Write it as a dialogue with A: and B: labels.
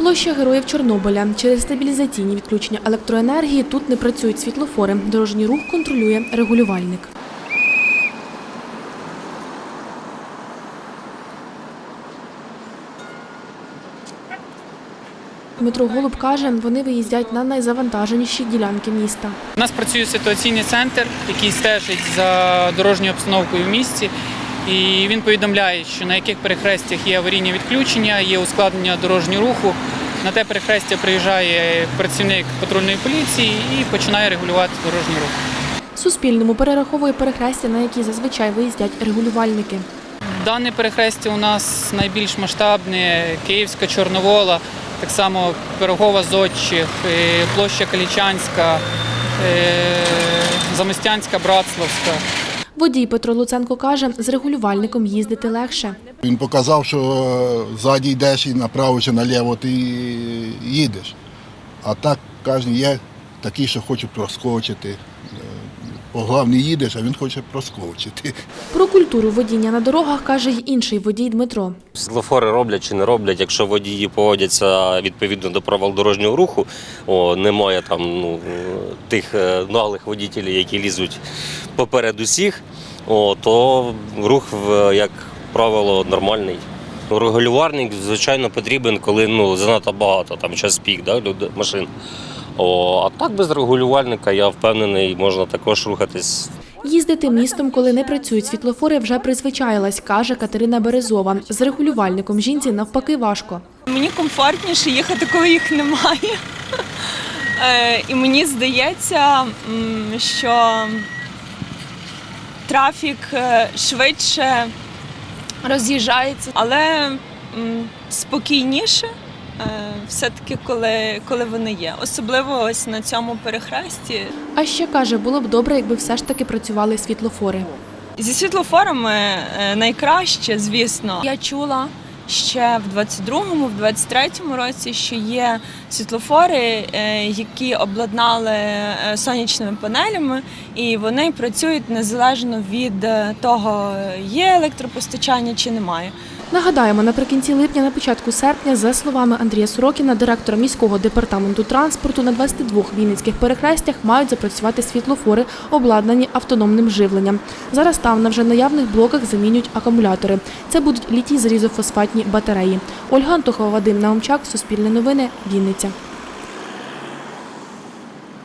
A: Площа героїв Чорнобиля. Через стабілізаційні відключення електроенергії тут не працюють світлофори. Дорожній рух контролює регулювальник. Дмитро Голуб каже, вони виїздять на найзавантаженіші ділянки міста.
B: У нас працює ситуаційний центр, який стежить за дорожньою обстановкою в місті. І він повідомляє, що на яких перехрестях є аварійні відключення, є ускладнення дорожнього руху. На те перехрестя приїжджає працівник патрульної поліції і починає регулювати дорожній рух.
A: Суспільному перераховує перехрестя, на які зазвичай виїздять регулювальники.
B: Дане перехрестя у нас найбільш масштабне Київська Чорновола, так само Пирогова Зодчих, е, площа Калічанська, е, Замостянська, Братславська.
A: Водій Петро Луценко каже, з регулювальником їздити легше.
C: Він показав, що е, ззаді йдеш і направо чи наліво ти їдеш. А так кожен є такі, що хочуть проскочити. Е, По главний їдеш, а він хоче проскочити.
A: Про культуру водіння на дорогах каже й інший водій Дмитро.
D: Світлофори роблять чи не роблять, якщо водії поводяться відповідно до правил дорожнього руху, о, немає там ну, тих е, наглих водітелів, які лізуть поперед усіх, о, то рух, як правило, нормальний. Регулюварник, звичайно, потрібен, коли ну, занадто багато, там час пік да, машин. О, а так без регулювальника, я впевнений, можна також рухатись
A: Їздити містом, коли не працюють світлофори, вже призвичаїлась, каже Катерина Березова. З регулювальником жінці навпаки важко.
E: Мені комфортніше їхати, коли їх немає. Е, І мені здається, що трафік е, швидше роз'їжджається, але спокійніше. Е, Все-таки, коли, коли вони є, особливо ось на цьому перехресті.
A: А ще каже, було б добре, якби все ж таки працювали світлофори.
E: Зі світлофорами е, найкраще, звісно. Я чула ще в 22-му, в 23-му році, що є світлофори, е, які обладнали е, сонячними панелями, і вони працюють незалежно від е, того, є електропостачання чи немає.
A: Нагадаємо, наприкінці липня, на початку серпня, за словами Андрія Сорокіна, директора міського департаменту транспорту, на 22 вінницьких перехрестях мають запрацювати світлофори, обладнані автономним живленням. Зараз там на вже наявних блоках замінюють акумулятори. Це будуть літій залізофосфатні батареї. Ольга Антохова, Вадим Наумчак, Суспільне новини, Вінниця.